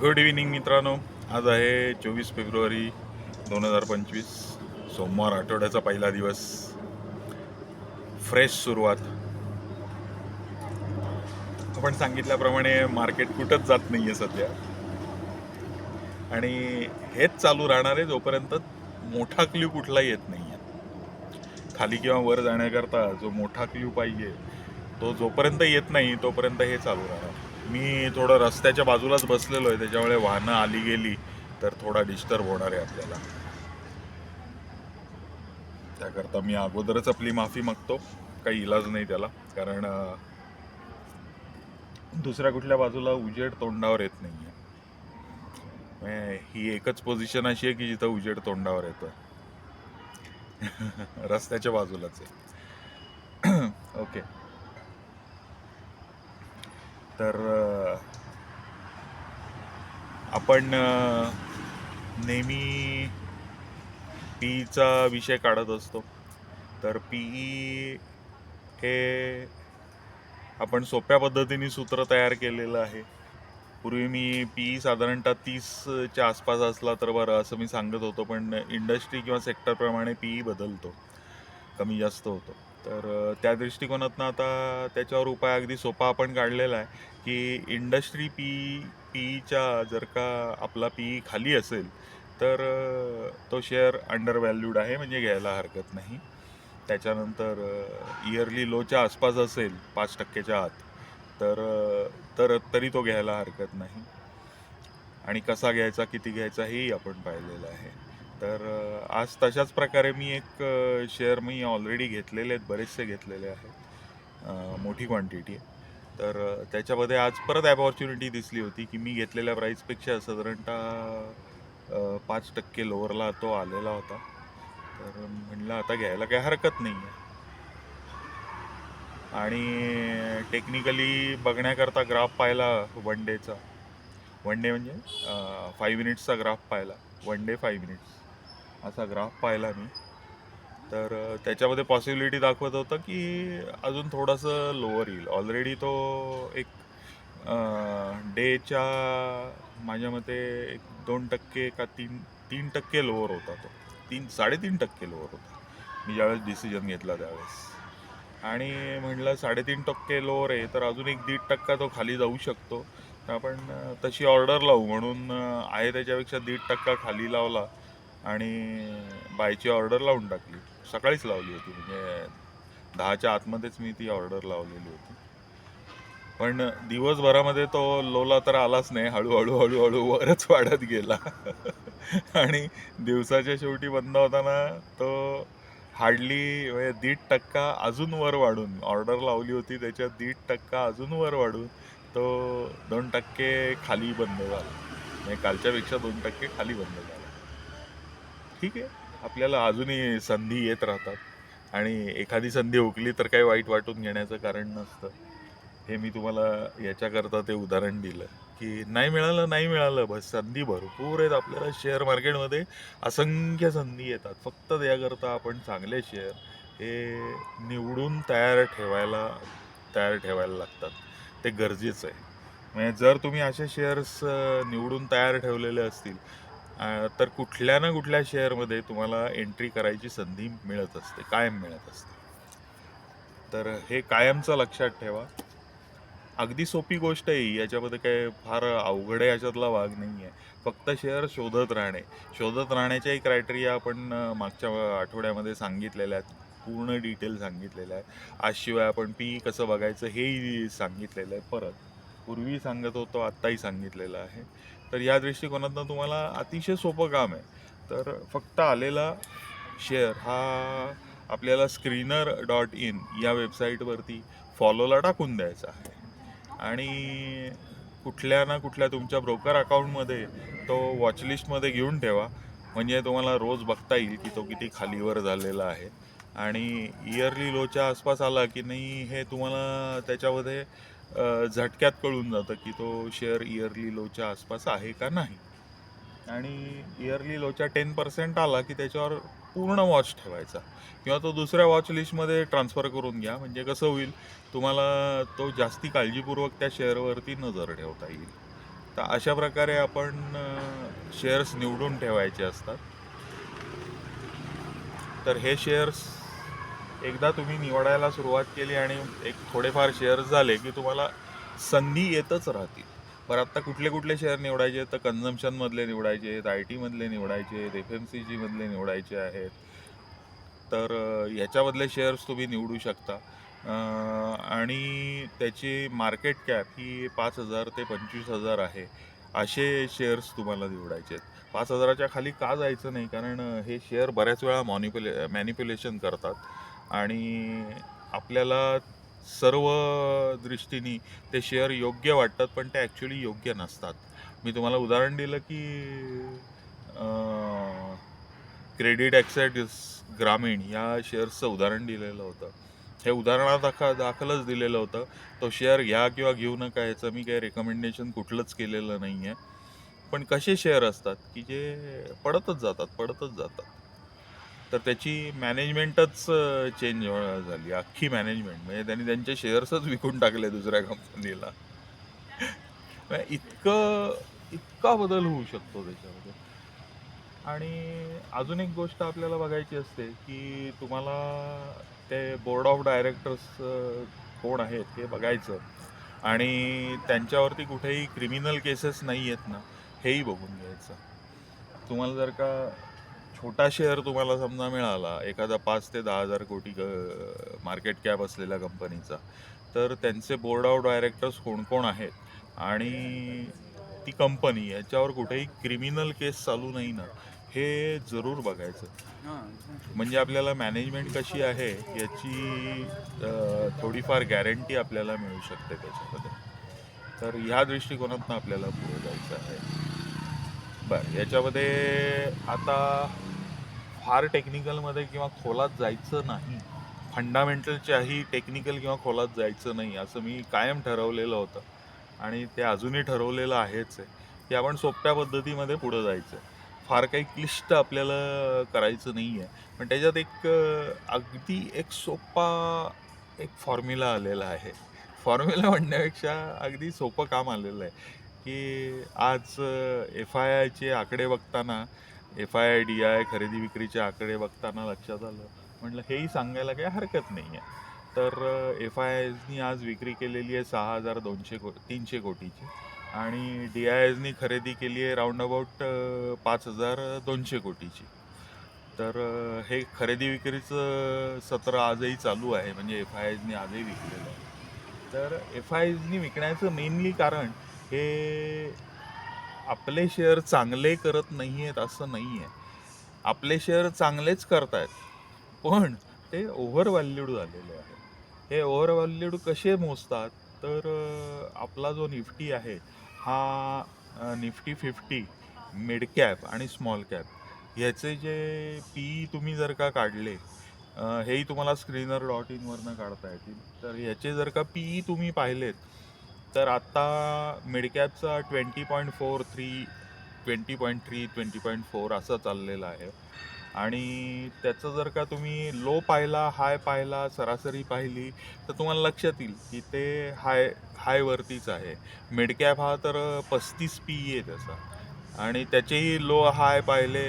Good evening मित्रांनो. आज आहे चोवीस फेब्रुवारी दोन हजार पंचवीस सोमवार आठवड्याचा पहिला दिवस. फ्रेश सुरुवात. आपण सांगितल्याप्रमाणे मार्केट कुठंच जात नाही आहे सध्या. आणि हेच चालू राहणार आहे जोपर्यंत मोठा क्ल्यू कुठलाही येत नाही आहे खाली किंवा वर जाण्याकरता जो मोठा क्ल्यू पाहिजे तो जोपर्यंत येत नाही तोपर्यंत हे चालू राहणार. मी थोडं रस्त्याच्या बाजूलाच बसलेलो आहे त्याच्यामुळे वाहनं आली गेली तर थोडा डिस्टर्ब होणार आहे आपल्याला. त्याकरता मी अगोदरच आपली माफी मागतो काही इलाज नाही त्याला कारण दुसऱ्या कुठल्या बाजूला उजेड तोंडावर येत नाही आहे म्हणजे ही एकच पोझिशन अशी आहे की जिथं उजेड तोंडावर येतं रस्त्याच्या बाजूलाच आहे. ओके तर आपण नेहमी पीईचा विषय काढत असतो. तर पीई हे आपण सोप्या पद्धतीने सूत्र तयार केलेलं आहे. पूर्वी मी पीई साधारणतः तीसच्या आसपास असला तर बरं असं मी सांगत होतो पण इंडस्ट्री किंवा सेक्टरप्रमाणे पीई बदलतो. कमी जास्त होतो. तर त्या दृष्टिकोनातनं आता त्याच्यावर उपाय अगदी सोपा आपण काढलेला आहे की इंडस्ट्री पी पीईच्या जर का आपला पी खाली असेल तर तो शेअर अंडर व्हॅल्यूड आहे म्हणजे घ्यायला हरकत नाही. त्याच्यानंतर इयरली लोच्या आसपास असेल पाच टक्क्याच्या आत तर तर तरी तो घ्यायला हरकत नाही. आणि कसा घ्यायचा किती घ्यायचा हेही आपण पाहिलेलं आहे. तर आज तशाच प्रकारे मी एक शेअर मी ऑलरेडी घेतलेले आहेत बरेचसे घेतलेले आहेत मोठी क्वांटिटी आहे तर त्याच्यामध्ये आज परत अपॉर्च्युनिटी दिसली होती की मी घेतलेल्या प्राईसपेक्षा साधारणतः पाच टक्के लोअरला तो आलेला होता. तर म्हणलं आता घ्यायला काही हरकत नाही आहे आणि टेक्निकली बघण्याकरता ग्राफ पाहिला वन डेचा वन डे म्हणजे फाईव्ह मिनिट्सचा ग्राफ पाहिला. वन डे फाईव्ह मिनिट्स असा ग्राफ पाहिला मी. तर त्याच्यामध्ये पॉसिबिलिटी दाखवत होतं की अजून थोडंसं लोअर येईल. ऑलरेडी तो एक डेच्या माझ्या मते एक दोन टक्के का तीन तीन टक्के लोअर होता तो. तीन साडेतीन टक्के लोअर होता. मी ज्यावेळेस डिसिजन घेतला त्यावेळेस. आणि म्हणलं साडेतीन टक्के लोअर आहे तर अजून एक दीड टक्का तो खाली जाऊ शकतो. तर आपण तशी ऑर्डर लावू म्हणून आहे त्याच्यापेक्षा दीड टक्का खाली लावला. आणि बायची ऑर्डर लावून टाकली. सकाळीच लावली होती. म्हणजे दहाच्या आतमध्येच मी ती ऑर्डर लावलेली होती. पण दिवसभरामध्ये तो लोला तर आलाच नाही. हळूहळू हळूहळू वरच वाढत गेला. आणि दिवसाच्या शेवटी बंद होताना तो हार्डली म्हणजे दीड टक्का अजून वर वाढून ऑर्डर लावली होती त्याच्यात दीड टक्का अजून वर वाढून तो दोन टक्के खाली बंद झाला. म्हणजे कालच्यापेक्षा दोन टक्के खाली बंद झाला. ठीक आहे. आपल्याला अजूनही संधी येत राहतात. आणि एखादी संधी हुकली तर काही वाईट वाटून घेण्याचं कारण नसतं. हे मी तुम्हाला याच्याकरता ते उदाहरण दिलं की नाही मिळालं नाही मिळालं बस संधी भरपूर आहेत आपल्याला शेअर मार्केटमध्ये असंख्य संधी येतात. फक्त त्याकरता आपण चांगले शेअर हे निवडून तयार ठेवायला तयार ठेवायला लागतात. ते गरजेचं आहे. म्हणजे जर तुम्ही असे शेअर्स निवडून तयार ठेवलेले असतील तर कुठल्या ना कुठल्या शेअरमध्ये तुम्हाला एंट्री करायची संधी मिळत असते कायम मिळत असते. तर हे कायमचं लक्षात ठेवा. अगदी सोपी गोष्ट आहे याच्यामध्ये काय फार अवघड आहे याच्यातला भाग नाही आहे. फक्त शेअर शोधत राहणे. शोधत राहण्याच्याही क्रायटेरिया आपण मागच्या आठवड्यामध्ये सांगितलेल्या आहेत. पूर्ण डिटेल सांगितलेलं आहे आजशिवाय आपण पी कसं बघायचं हेही सांगितलेलं आहे. परत पूर्वी सांगत होतो आत्ताही सांगितलेलं आहे. तर या दृष्टिकोनातनं तुम्हाला अतिशय सोपं काम आहे. तर फक्त आलेला शेअर हा आपल्याला स्क्रीनर डॉट इन या वेबसाईटवरती फॉलोला टाकून द्यायचा आहे. आणि कुठल्या ना कुठल्या तुमच्या ब्रोकर अकाउंटमध्ये तो वॉचलिस्टमध्ये घेऊन ठेवा. म्हणजे तुम्हाला रोज बघता येईल की तो किती खालीवर झालेला आहे. आणि इयरली लोच्या आसपास आला की नाही हे तुम्हाला त्याच्यामध्ये झटक्यात कळून जातं की तो शेअर इयरली लोच्या आसपास आहे का नाही. आणि इयरली लोच्या टेन पर्सेंट आला की त्याच्यावर पूर्ण वॉच ठेवायचा. किंवा तो दुसऱ्या वॉच लिस्टमध्ये ट्रान्सफर करून घ्या. म्हणजे कसं होईल तुम्हाला तो जास्ती काळजीपूर्वक त्या शेअरवरती नजर ठेवता येईल. तर अशा प्रकारे आपण शेअर्स निवडून ठेवायचे असतात. तर हे शेअर्स एकदा तुम्ही निवडायला सुरुवात केली आणि एक थोडेफार शेअर्स झाले की तुम्हाला संधी येतच राहतील. बरं आत्ता कुठले कुठले शेअर निवडायचे? तर कन्झम्पशनमधले निवडायचे आहेत आय टीमधले निवडायचे आहेत एफ एम सी जीमधले निवडायचे आहेत. तर ह्याच्यामधले याच्यामधले शेअर्स तुम्ही निवडू शकता. आणि त्याची मार्केट कॅप ही पाच हजार ते पंचवीस हजार आहे. असे शेअर्स तुम्हाला निवडायचे आहेत. पाच हजाराच्या खाली का जायचं नाही? कारण हे शेअर बऱ्याच वेळा मॉनिप्युले मॅनिप्युलेशन करतात. आणि आपल्याला सर्व दृष्टीने ते शेअर योग्य वाटतात पण ते ॲक्च्युली योग्य नसतात. मी तुम्हाला उदाहरण दिलं की क्रेडिट ॲक्सेस ग्रामीण या शेअर्सचं उदाहरण दिलेलं होतं. हे उदाहरणा दाखा दाखलच दिलेलं होतं. तो शेअर घ्या किंवा घेऊ नका याचं मी काही रेकमेंडेशन कुठलंच केलेलं नाही आहे पण कसे शेअर असतात की जे पडतच जातात पडतच जातात. तर त्याची मॅनेजमेंटच चेंज झाली. अख्खी मॅनेजमेंट म्हणजे त्यांनी त्यांचे शेअर्सच विकून टाकले दुसऱ्या कंपनीला म्हणजे इतकं इतका बदल होऊ शकतो त्याच्यामध्ये. आणि अजून एक गोष्ट आपल्याला बघायची असते की तुम्हाला ते बोर्ड ऑफ डायरेक्टर्स कोण आहेत हे बघायचं. आणि त्यांच्यावरती कुठेही क्रिमिनल केसेस नाही आहेत ना हेही बघून घ्यायचं. तुम्हाला जर का छोटा शेअर तुम्हाला समजा मिळाला एखादा पाच ते दहा हजार कोटी मार्केट कॅप असलेल्या कंपनीचा तर त्यांचे बोर्ड ऑफ डायरेक्टर्स कोण कोण आहेत? आणि ती कंपनी याच्यावर कुठेही क्रिमिनल केस चालू नाही ना हे जरूर बघायचं. म्हणजे आपल्याला मॅनेजमेंट कशी आहे याची थोडीफार गॅरंटी आपल्याला मिळू शकते त्याच्यामध्ये. तर ह्या दृष्टिकोनातनं आपल्याला पुढे जायचं आहे. बरं याच्यामध्ये आता फार टेक्निकलमध्ये किंवा खोलात जायचं नाही. फंडामेंटलच्याही टेक्निकल किंवा खोलात जायचं नाही असं मी कायम ठरवलेलं होतं. आणि ते अजूनही ठरवलेलं आहेच आहे की आपण सोप्या पद्धतीमध्ये पुढं जायचं आहे. फार काही क्लिष्ट आपल्याला करायचं नाही आहे. पण त्याच्यात एक अगदी एक सोपा एक फॉर्म्युला आलेला आहे. फॉर्म्युला म्हणण्यापेक्षा अगदी सोपं काम आलेलं आहे. की आज एफ आय आयचे आकडे बघताना F I I D I खरेदी विक्रीचे आकडे बघताना लक्षात आलं. म्हटलं हेही सांगायला काही हरकत नाही आहे तर एफ आय आयनी आज विक्री केलेली आहे सहा हजार दोनशे को तीनशे कोटीची. आणि डी आय एसनी खरेदी केली आहे राऊंड अबाउट पाच हजार दोनशे कोटीची. तर हे खरेदी विक्रीचं सत्र आजही चालू आहे. म्हणजे एफ आय आयनी आजही विकलेलं आहे. तर एफ आय आयनी विकण्याचं मेनली कारण हे आपले शेअर चांगले करत नाही आहेत असं नाही आहे आपले शेअर चांगलेच करतायत. पण ते ओव्हर व्हॅल्यूड झालेले आहे हे ओव्हर व्हॅल्यूड कसे मोजतात? तर आपला जो निफ्टी आहे हा निफ्टी फिफ्टी मिड कॅप आणि स्मॉल कॅप ह्याचे जे पी तुम्ही जर का काढले हेही तुम्हाला स्क्रीनर डॉट इनवरनं काढता येतील. तर ह्याचे जर का पी तुम्ही पाहिलेत तर आत्ता मिडकॅपचा twenty point four three twenty point three twenty point four असं चाललेलं आहे. आणि त्याचं जर का तुम्ही लो पाहिला हाय पाहिला सरासरी पाहिली तर तुम्हाला लक्षात येईल की ते हाय हायवरतीच आहे. मिडकॅप हा तर पस्तीस पी आहे त्याचा. आणि त्याचेही लो हाय पाहिले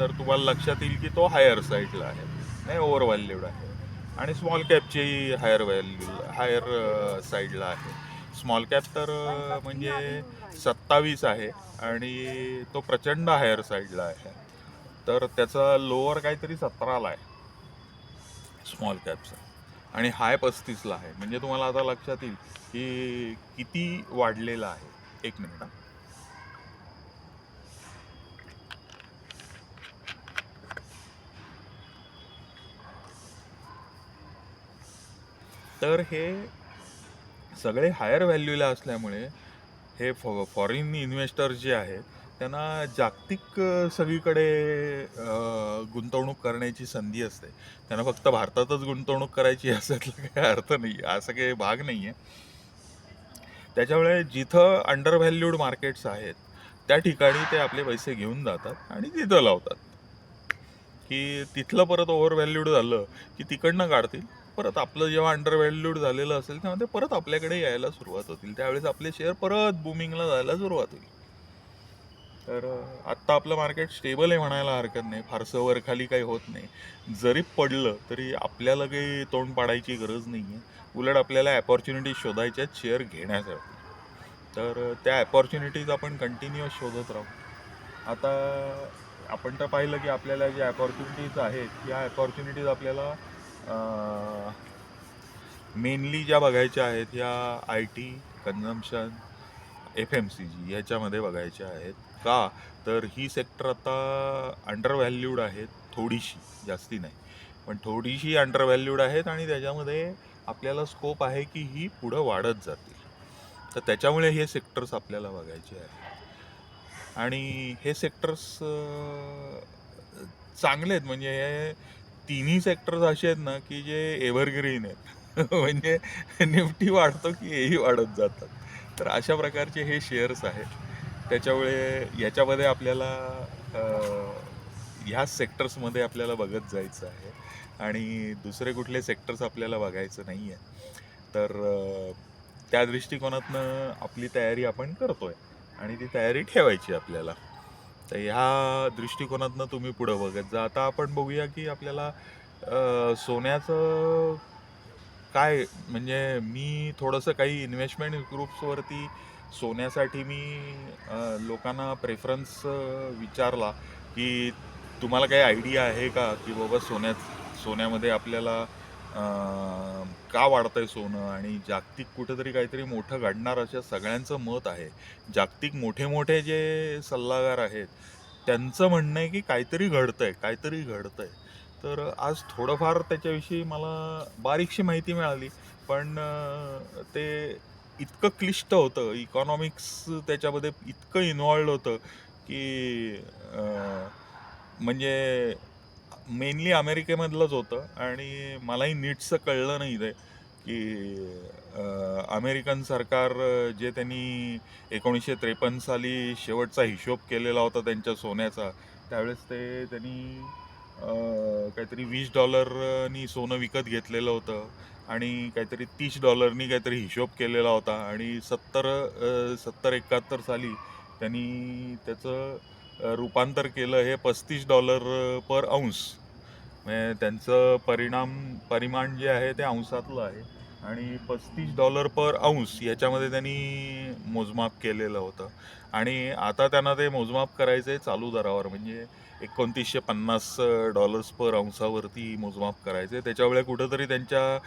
तर तुम्हाला लक्षात येईल की तो हायर साईडला आहे. नाही ओव्हर व्हॅल्यूड आहे. आणि स्मॉल कॅपचेही हायर व्हॅल्यू हायर साईडला आहे. स्मॉल कॅप तर uh, म्हणजे सत्तावीस आहे आणि तो प्रचंड हायर साईडला आहे. तर त्याचा लोअर काहीतरी सतराला आहे. स्मॉल कॅपचा आणि हाय पस्तीसला आहे. म्हणजे तुम्हाला आता लक्षात येईल की किती वाढलेला आहे. एक मिनिट तर हे सगळे हायर व्हॅल्यूला असल्यामुळे हे फॉ फॉरेन इन्व्हेस्टर जे आहेत त्यांना जागतिक सगळीकडे गुंतवणूक करण्याची संधी असते. त्यांना फक्त भारतातच गुंतवणूक करायची असायला काही अर्थ नाही असं काही भाग नाही आहे त्याच्यामुळे जिथं अंडर व्हॅल्यूड मार्केट्स आहेत त्या ठिकाणी ते आपले पैसे घेऊन जातात आणि तिथं लावतात. की तिथलं परत ओव्हर व्हॅल्यूड झालं की तिकडनं काढतील. परत आपलं जेव्हा अंडर व्हॅल्यूड झालेलं असेल तेव्हा ते परत आपल्याकडे यायला सुरुवात होतील. त्यावेळेस आपले शेअर परत बुमिंगला जायला सुरुवात होईल. तर आत्ता आपलं मार्केट स्टेबल आहे म्हणायला हरकत नाही. फारसं वर खाली काही होत नाही. जरी पडलं तरी आपल्याला काही तोंड पाडायची गरज नाही आहे उलट आपल्याला ॲपॉर्च्युनिटीज शोधायच्या शेअर घेण्यासाठी. तर त्या ॲपॉर्च्युनिटीज आपण कंटिन्युअस शोधत राहू. आता आपण तर पाहिलं की आपल्याला ज्या अपॉर्च्युनिटीज आहेत या अपॉर्च्युनिटीज आपल्याला मेनली ज्या बघायच्या आहेत या I T consumption F M C G याच्यामध्ये बघायच्या आहेत. का? तर ही सेक्टर आता अंडरव्हॅल्यूड आहेत थोडीशी जास्ती नाही. पण थोडीशी अंडरव्हॅल्यूड आहेत आणि त्याच्यामध्ये आपल्याला स्कोप आहे की ही पुढं वाढत जातील. तर त्याच्यामुळे हे सेक्टर्स आपल्याला बघायचे आहेत. आणि हे सेक्टर्स चांगले आहेत. म्हणजे हे तिन्ही सेक्टर्स असे आहेत ना की जे एव्हरग्रीन आहेत. म्हणजे निफ्टी वाढतो की हेही वाढत जातात. तर अशा प्रकारचे हे शेअर्स आहेत. त्याच्यामुळे याच्यामध्ये आपल्याला ह्या सेक्टर्समध्ये आपल्याला बघत जायचं आहे. आणि दुसरे कुठले सेक्टर्स आपल्याला बघायचं नाही आहे तर त्या दृष्टिकोनातनं आपली तयारी आपण करतोय. आणि ती तयारी ठेवायची आपल्याला. तर ह्या दृष्टिकोनातनं तुम्ही पुढं बघत जा. आता आपण बघूया की आपल्याला सोन्याचं काय म्हणजे मी थोडंसं काही इन्व्हेस्टमेंट ग्रुप्सवरती सोन्यासाठी मी लोकांना प्रेफरन्स विचारला की तुम्हाला काही आयडिया आहे का? की बाबा सोन्यात सोन्यामध्ये आपल्याला का वाढतंय सोनं? आणि जागतिक कुठेतरी काहीतरी मोठं घडणार अशा सगळ्यांचं मत आहे. जागतिक मोठे मोठे जे सल्लागार आहेत त्यांचं म्हणणं आहे की काहीतरी घडतंय काहीतरी घडतंय. तर आज थोडंफार त्याच्याविषयी मला बारीकशी माहिती मिळाली पण ते इतकं क्लिष्ट होतं इकॉनॉमिक्स त्याच्यामध्ये इतकं इन्वॉल्ड होतं की म्हणजे मेनली अमेरिकेमधलंच होतं. आणि मलाही नीटचं कळलं नाही ते की अमेरिकन सरकार जे त्यांनी एकोणीसशे त्रेपन्न साली शेवटचा हिशोब केलेला होता त्यांच्या सोन्याचा त्यावेळेस ते त्यांनी काहीतरी वीस डॉलरनी सोनं विकत घेतलेलं होतं आणि काहीतरी तीस डॉलरनी काहीतरी हिशोब केलेला होता. आणि सत्तर सत्तर एकाहत्तर साली त्यांनी त्याचं रूपांतर केलं हे पस्तीस डॉलर पर अंश म्हणजे त्यांचं परिणाम परिमाण जे आहे ते अंशातलं आहे. आणि पस्तीस डॉलर पर अंश याच्यामध्ये त्यांनी मोजमाप केलेलं होतं. आणि आता त्यांना ते मोजमाप करायचं आहे चालू दरावर. म्हणजे एकोणतीसशे पन्नास डॉलर्स पर अंशावरती मोजमाप करायचं आहे. त्याच्यामुळे कुठंतरी त्यांच्या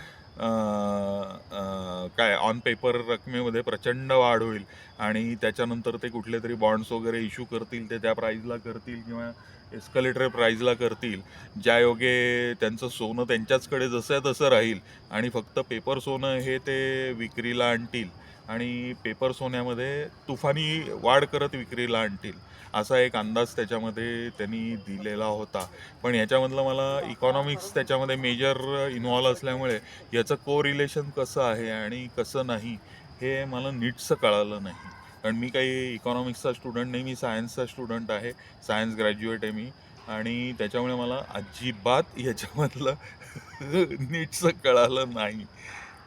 काय ऑन पेपर रकमेमध्ये प्रचंड वाढ होईल आणि त्याच्यानंतर ते कुठले तरी बॉन्ड्स वगैरे इश्यू करतील ते त्या प्राईजला करतील किंवा एस्कलेटर प्राईजला करतील. ज्या योगे त्यांचं सोनं त्यांच्याचकडे जसं आहे तसं राहील आणि फक्त पेपर सोनं हे ते विक्रीला आणतील आणि पेपर सोन्यामध्ये तुफानी वाढ करत विक्रीला आणतील. असा एक अंदाज त्याच्यामध्ये त्यांनी दिलेला होता. पण याच्यामधलं मला इकॉनॉमिक्स त्याच्यामध्ये मेजर इन्व्हॉल्व असल्यामुळे याचं को रिलेशन कसं आहे आणि कसं नाही हे मला नीटचं कळालं नाही. कारण मी काही इकॉनॉमिक्सचा स्टुडंट नाही मी सायन्सचा स्टुडंट आहे. सायन्स ग्रॅज्युएट आहे मी. आणि त्याच्यामुळे मला अजिबात याच्यामधलं नीटचं कळालं नाही.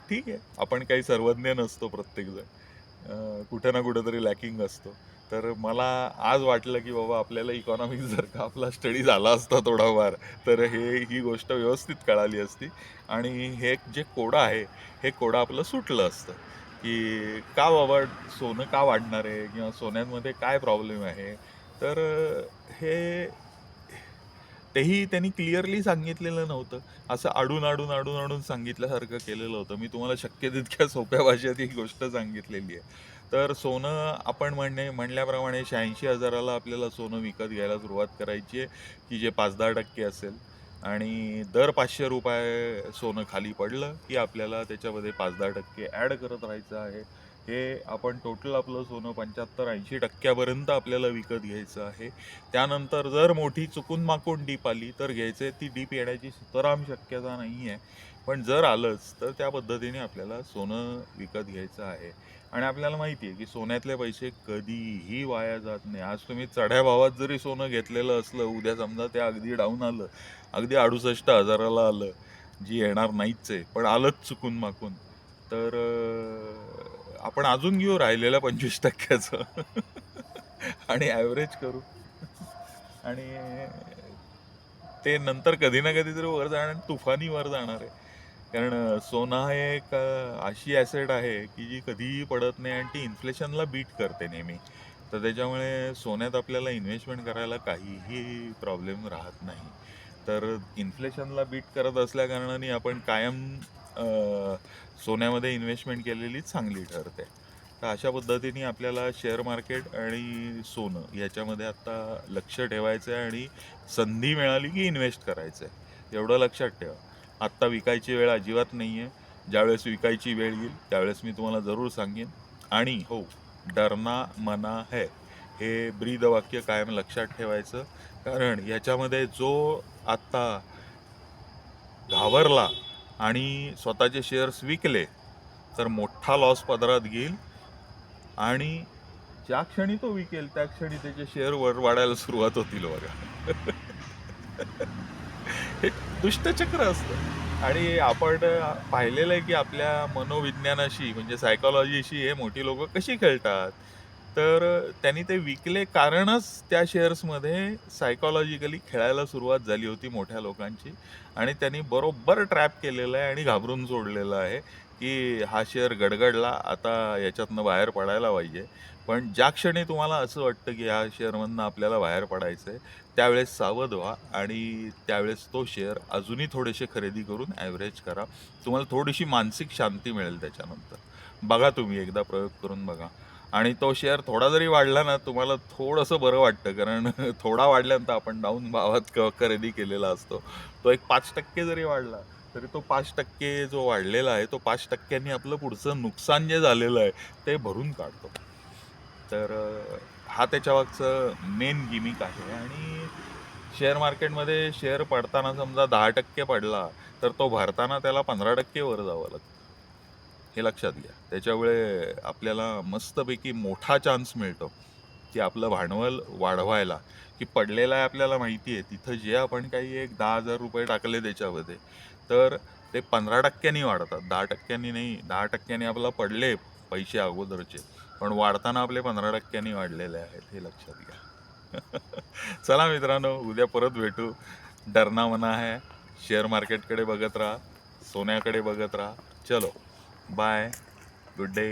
ठीक आहे. आपण काही सर्वज्ञ नसतो प्रत्येकजण. कुठे ना कुठेतरी लॅकिंग असतो. तर मला आज वाटलं की बाबा आपल्याला इकॉनॉमिक्स जर का आपला स्टडी झाला असता थोडाफार तर हे ही गोष्ट व्यवस्थित कळाली असती. आणि हे जे कोडं आहे हे कोडं आपलं सुटलं असतं. की का बाबा सोनं का वाढणार आहे? किंवा सोन्यांमध्ये काय प्रॉब्लेम आहे? तर हे तेही त्यांनी क्लिअरली सांगितलेलं नव्हतं. असं अडून आडून आडून आडून सांगितल्यासारखं केलेलं होतं. मी तुम्हाला शक्य तितक्या सोप्या भाषेत ही गोष्ट सांगितलेली आहे. तर सोनं आपण म्हणणे म्हणल्याप्रमाणे शहाऐंशी हजाराला आपल्याला सोनं विकत घ्यायला सुरुवात करायची आहे की जे पाच दहा टक्के असेल. आणि दर पाचशे रुपये सोनं खाली पडलं की आपल्याला त्याच्यामध्ये पाच दहा टक्के ॲड करत राहायचं आहे. हे आपण टोटल आपलं सोनं पंच्याहत्तर ऐंशी टक्क्यापर्यंत आपल्याला विकत घ्यायचं आहे. त्यानंतर जर मोठी चुकून माकून डीप आली तर घ्यायचे ती डीप येण्याची सुतराम शक्यता नाही आहे. पण जर आलंच तर त्या पद्धतीने आपल्याला सोनं विकत घ्यायचं आहे. आणि आपल्याला माहिती आहे की सोन्यातले पैसे कधीही वाया जात नाही. आज तुम्ही चढ्या भावात जरी सोनं घेतलेलं असलं उद्या समजा ते अगदी डाऊन आलं अगदी अडुसष्ट हजाराला आलं जी येणार नाहीच आहे पण आलंच चुकून माकून तर आपण अजून घेऊ राहिलेल्या पंचवीस टक्क्याचं. आणि ॲव्हरेज करू. आणि ते नंतर कधी ना कधी तरी वर जाणार आणि तुफानी वर जाणार आहे. कारण सोना सोनं हे एक अशी ॲसेट आहे की जी कधीही पडत नाही आणि ती इन्फ्लेशनला बीट करते नेहमी. तर त्याच्यामुळे सोन्यात आपल्याला इन्व्हेस्टमेंट करायला काहीही प्रॉब्लेम राहत नाही. तर इन्फ्लेशनला बीट करत असल्याकारणाने आपण कायम सोन्यामध्ये इन्व्हेस्टमेंट केलेली चांगली ठरते. तर अशा पद्धतीने आपल्याला शेअर मार्केट आणि सोनं याच्यामध्ये आत्ता लक्ष ठेवायचं आहे आणि संधी मिळाली की इन्व्हेस्ट करायचं आहे एवढं लक्षात ठेवा. आत्ता विकायची वेळ अजिबात नाही आहे ज्यावेळेस विकायची वेळ येईल त्यावेळेस मी तुम्हाला जरूर सांगेन. आणि हो डरना मना है. हे ब्रीद वाक्य कायम लक्षात ठेवायचं. कारण याच्यामध्ये जो आत्ता घाबरला आणि स्वतःचे शेअर्स विकले तर मोठा लॉस पदरात घेईल. आणि ज्या क्षणी तो विकेल त्या क्षणी त्याचे शेअर वर वाढायला सुरुवात होतील बघा. दुष्टचक्र असतं. आणि आपण पाहिलेलं आहे की आपल्या मनोविज्ञानाशी म्हणजे सायकॉलॉजीशी हे मोठी लोक कशी खेळतात? तर त्यांनी ते विकले कारणच त्या शेअर्समध्ये सायकॉलॉजिकली खेळायला सुरुवात झाली होती मोठ्या लोकांची. आणि त्यांनी बरोबर ट्रॅप केलेलं आहे आणि घाबरून सोडलेलं आहे. की हा शेअर गडगडला आता याच्यातनं बाहेर पडायला पाहिजे. पण ज्या क्षणी तुम्हाला असं वाटतं की ह्या शेअरमधनं आपल्याला बाहेर पडायचं आहे त्यावेळेस सावध व्हा आणि त्यावेळेस तो शेअर अजूनही थोडेसे खरेदी करून ॲव्हरेज करा. तुम्हाला थोडीशी मानसिक शांती मिळेल त्याच्यानंतर. बघा तुम्ही एकदा प्रयोग करून बघा. आणि तो शेअर थोडा जरी वाढला ना तुम्हाला थोडंसं बरं वाटतं कारण थोडा वाढल्यानंतर आपण डाऊन भावात क खरेदी केलेला असतो. तो एक पाच टक्के जरी वाढला तरी तो पाच टक्के जो वाढलेला आहे तो पाच टक्क्यांनी आपलं पुढचं नुकसान जे झालेलं आहे ते भरून काढतो. तर हा त्याच्यामागचं मेन गिमिक आहे आणि शेअर मार्केटमध्ये शेअर पडताना समजा दहा टक्के पडला तर तो भरताना त्याला पंधरा टक्के वर जावं लागतं. हे लक्षात घ्या. त्याच्यामुळे आपल्याला मस्तपैकी मोठा चान्स मिळतो की आपलं भांडवल वाढवायला. की पडलेलं आहे आपल्याला माहिती आहे तिथं जे आपण काही एक दहा हजार रुपये टाकले त्याच्यामध्ये तर ते पंधरा टक्क्यांनी वाढतात. दहा टक्क्यांनी नाही दहा टक्क्यांनी आपला पडले पैसे अगोदरचे पण वाढताना आपले पंधरा टक्क्यांनी वाढलेले आहेत हे लक्षात घ्या. चला मित्रांनो उद्या परत भेटू. डरना मना आहे शेअर मार्केटकडे बघत राहा. सोन्याकडे बघत राहा. चलो बाय गुड डे